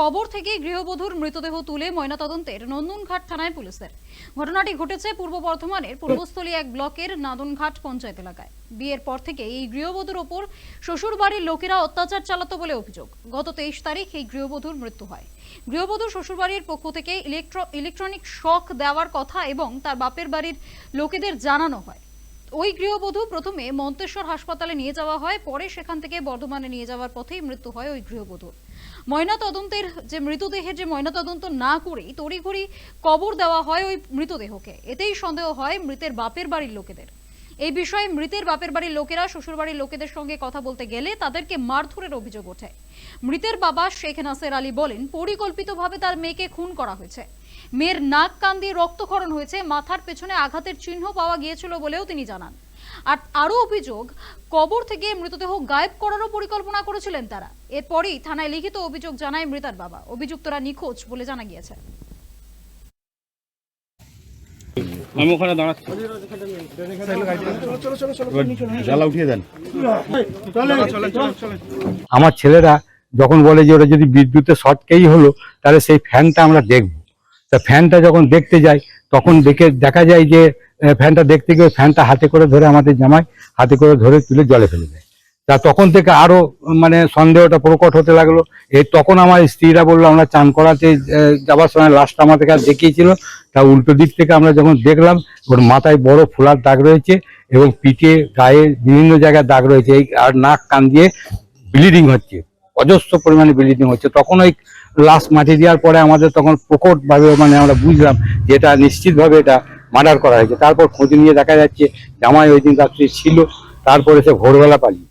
কবর থেকে গৃহবধূর মৃতদেহ তুলে ময়নাতদন্তের নন্দনঘাট থানায় পুলিশের। ঘটনাটি ঘটেছে পূর্ব বর্ধমানের পূর্বস্থলী এক ব্লকের নাদনঘাট পঞ্চায়েত এলাকায়। বিয়ের পর থেকে এই গৃহবধূর ওপর শ্বশুর বাড়ির লোকেরা অত্যাচার চালাতো বলে অভিযোগ। গত তেইশ তারিখ এই গৃহবধূর মৃত্যু হয়। গৃহবধূর শ্বশুরবাড়ির পক্ষ থেকে ইলেকট্র, ইলেকট্রনিক শক দেওয়ার কথা এবং তার বাপের বাড়ির লোকেদের জানানো হয়। ওই গৃহবধূ প্রথমে মন্তেশ্বর হাসপাতালে নিয়ে যাওয়া হয়, পরে সেখান থেকে বর্ধমানে নিয়ে যাওয়ার পথেই মৃত্যু হয় ওই গৃহবধূ ময়না তদন্তের যে মৃতদেহের যে ময়না তদন্ত না করেই তড়িঘড়ি কবর দেওয়া হয় ওই মৃতদেহকে। এতেই সন্দেহ হয় মৃতের বাপের বাড়ির লোকেদের। এই বিষয়ে মৃতের বাপের বাড়ির লোকেরা, শ্বশুরবাড়ির লোকেদের সঙ্গে কথা বলতে গেলে তাদেরকে মারধরের অভিযোগ ওঠে। মৃতের বাবা শেখ নাসের আলী বলেন, পরিকল্পিতভাবে তার মেয়েকে খুন করা হয়েছে। মেয়ের নাক, কান দিয়ে রক্তক্ষরণ হয়েছে, মাথার পেছনে আঘাতের চিহ্ন পাওয়া গিয়েছিল বলেও তিনি জানান। আর আরও অভিযোগ, কবর থেকে মৃতদেহ গায়েব করারও পরিকল্পনা করেছিলেন তারা। এরপরেই থানায় লিখিত অভিযোগ জানায় মৃতার বাবা। অভিযুক্তরা নিখোঁজ বলে জানা গিয়েছে। আমি ওখানে দাঁড়াচ্ছি। জ্বালা উঠিয়ে দেন। আমার ছেলেরা যখন বলে যে ওরা যদি বিদ্যুতের শর্টকেই হলো, তাহলে সেই ফ্যানটা আমরা দেখব। তা ফ্যানটা যখন দেখতে যাই, তখন দেখে দেখা যায় যে ফ্যানটা দেখতে গিয়ে ফ্যানটা হাতে করে ধরে আমাদের জামাই, হাতে করে ধরে তুলে জলে ফেলে দেয়। তা তখন থেকে আরও মানে সন্দেহটা প্রকট হতে লাগল। এই তখন আমার স্ত্রীরা বলল, আমরা চান করাতে যাবার সময় লাস্ট আমাদেরকে আর দেখিয়েছিল। তা উল্টো দিক থেকে আমরা যখন দেখলাম, ওর মাথায় বড় ফোলার দাগ রয়েছে এবং পিঠে, গায়ে বিভিন্ন জায়গায় দাগ রয়েছে। এই, আর নাক, কান দিয়ে ব্লিডিং হচ্ছে, অজস্র পরিমাণে ব্লিডিং হচ্ছে। তখন ওই লাশ মাটি দেওয়ার পরে আমাদের তখন প্রকট ভাবে মানে আমরা বুঝলাম যে এটা নিশ্চিতভাবে এটা মার্ডার করা হয়েছে। তারপর খোঁজ নিয়ে দেখা যাচ্ছে, জামাই ওই দিন রাত্রি ছিল, তারপরে সে ভোরবেলা পালিয়ে।